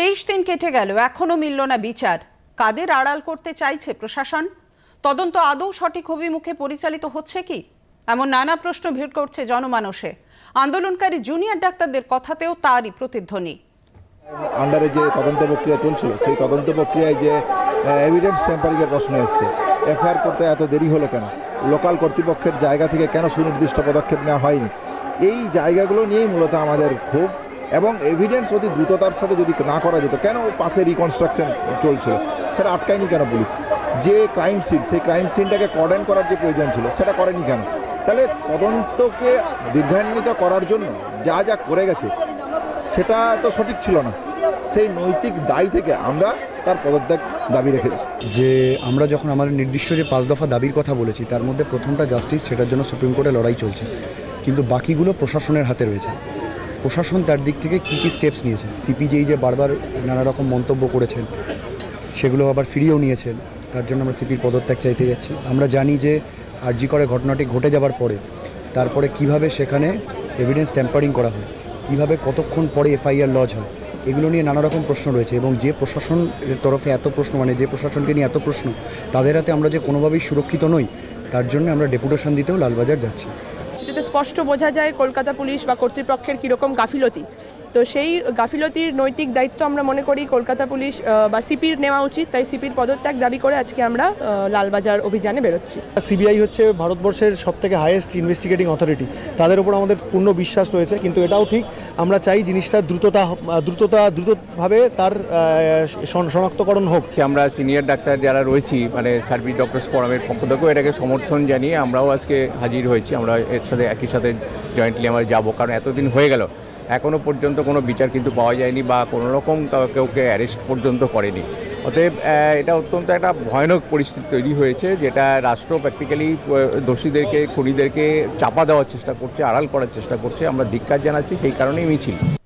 তেইশ দিন কেটে গেল, এখনও মিলল না বিচার। কাদের আড়াল করতে চাইছে প্রশাসন? তদন্ত আদৌ সঠিক অভিমুখে পরিচালিত হচ্ছে কি? এমন নানা প্রশ্ন ভিড় করছে জনমানসে। আন্দোলনকারী জুনিয়র ডাক্তারদের কথাতেও তারই প্রতিধ্বনি। আন্ডারে যে তদন্ত প্রক্রিয়া চলছিল, সেই তদন্ত প্রক্রিয়ায় যে এভিডেন্স টেম্পারিংয়ের প্রশ্ন এসছে, এফআইআর করতে এত দেরি হলো কেন? লোকাল কর্তৃপক্ষের জায়গা থেকে কেন সুনির্দিষ্ট পদক্ষেপ নেওয়া হয়নি? এই জায়গাগুলো নিয়েই মূলত আমাদের ক্ষোভ। এবং এভিডেন্স অতি দ্রুততার সাথে যদি না করা যেত, কেন পাশে রিকনস্ট্রাকশন চলছিল? সেটা আটকায়নি কেন পুলিশ? যে ক্রাইম সিন সেই ক্রাইম সিনটাকে কর্ডেন করার যে প্রয়োজন ছিল, সেটা করেনি কেন? তাহলে তদন্তকে দীর্ঘান্বিত করার জন্য যা যা করে গেছে, সেটা তো সঠিক ছিল না। সেই নৈতিক দায় থেকে আমরা তার পদত্যাগ দাবি রেখেছি যে আমরা যখন আমাদের নির্দিষ্ট যে পাঁচ দফা দাবির কথা বলেছি, তার মধ্যে প্রথমটা জাস্টিস সেটার জন্য সুপ্রিম কোর্টে লড়াই চলছে। কিন্তু বাকিগুলো প্রশাসনের হাতে রয়েছে। প্রশাসন তার দিক থেকে কী কী স্টেপস নিয়েছে? সিপিজেই যে বারবার নানা রকম মন্তব্য করেছেন, সেগুলো আবার ফিরিয়েও নিয়েছেন, তার জন্য আমরা সিপির পদত্যাগ চাইতে যাচ্ছি। আমরা জানি যে আরজি করে ঘটনাটি ঘটে যাবার পরে, তারপরে কীভাবে সেখানে এভিডেন্স ট্যাম্পারিং করা হয়, কীভাবে কতক্ষণ পরে এফআইআর লজ হয়, এগুলো নিয়ে নানা রকম প্রশ্ন রয়েছে এবং যে প্রশাসনের তরফে এত প্রশ্ন মানে যে প্রশাসনকে নিয়ে এত প্রশ্ন, তাদের হাতে আমরা যে কোনোভাবেই সুরক্ষিত নই, তার জন্য আমরা ডেপুটেশন দিতেও লালবাজার যাচ্ছি। যেটাতে স্পষ্ট বোঝা যায় কলকাতা পুলিশ বা কর্তৃপক্ষের কীরকম গাফিলতি তো সেই গাফিলতির নৈতিক দায়িত্ব আমরা মনে করি কলকাতা পুলিশ বা সিপির নেওয়া উচিত। তাই সিপির পদত্যাগ দাবি করে আজকে আমরা লালবাজার অভিযানে বেরোচ্ছি। সিবিআই হচ্ছে ভারতবর্ষের সব থেকে হাইয়েস্ট ইনভেস্টিগেটিং অথরিটি তাদের উপর আমাদের পূর্ণ বিশ্বাস রয়েছে কিন্তু এটাও ঠিক আমরা চাই জিনিসটা দ্রুততা দ্রুততা দ্রুতভাবে তার শনাক্তকরণ হোক। আমরা সিনিয়র ডাক্তার যারা রয়েছি মানে সার্ভিস ডক্টরস ফোরামের পক্ষ থেকেও এটাকে সমর্থন জানিয়ে আমরাও আজকে হাজির হয়েছি। আমরা এর সাথে একই সাথে জয়েন্টলি আমরা যাব কারণ এতদিন হয়ে গেল। এখনও পর্যন্ত কোনো বিচার কিন্তু পাওয়া যায়নি বা কোনো রকম কাউ- কেউকে অ্যারেস্ট পর্যন্ত করেনি। অতএব এটা অত্যন্ত একটা ভয়ানক পরিস্থিতি তৈরি হয়েছে, যেটা রাষ্ট্র প্র্যাকটিক্যালি দোষীদেরকে, খুনিদেরকে চাপা দেওয়ার চেষ্টা করছে, আড়াল করার চেষ্টা করছে। আমরা ধিক্কার জানাচ্ছি, সেই কারণেই মিছিল।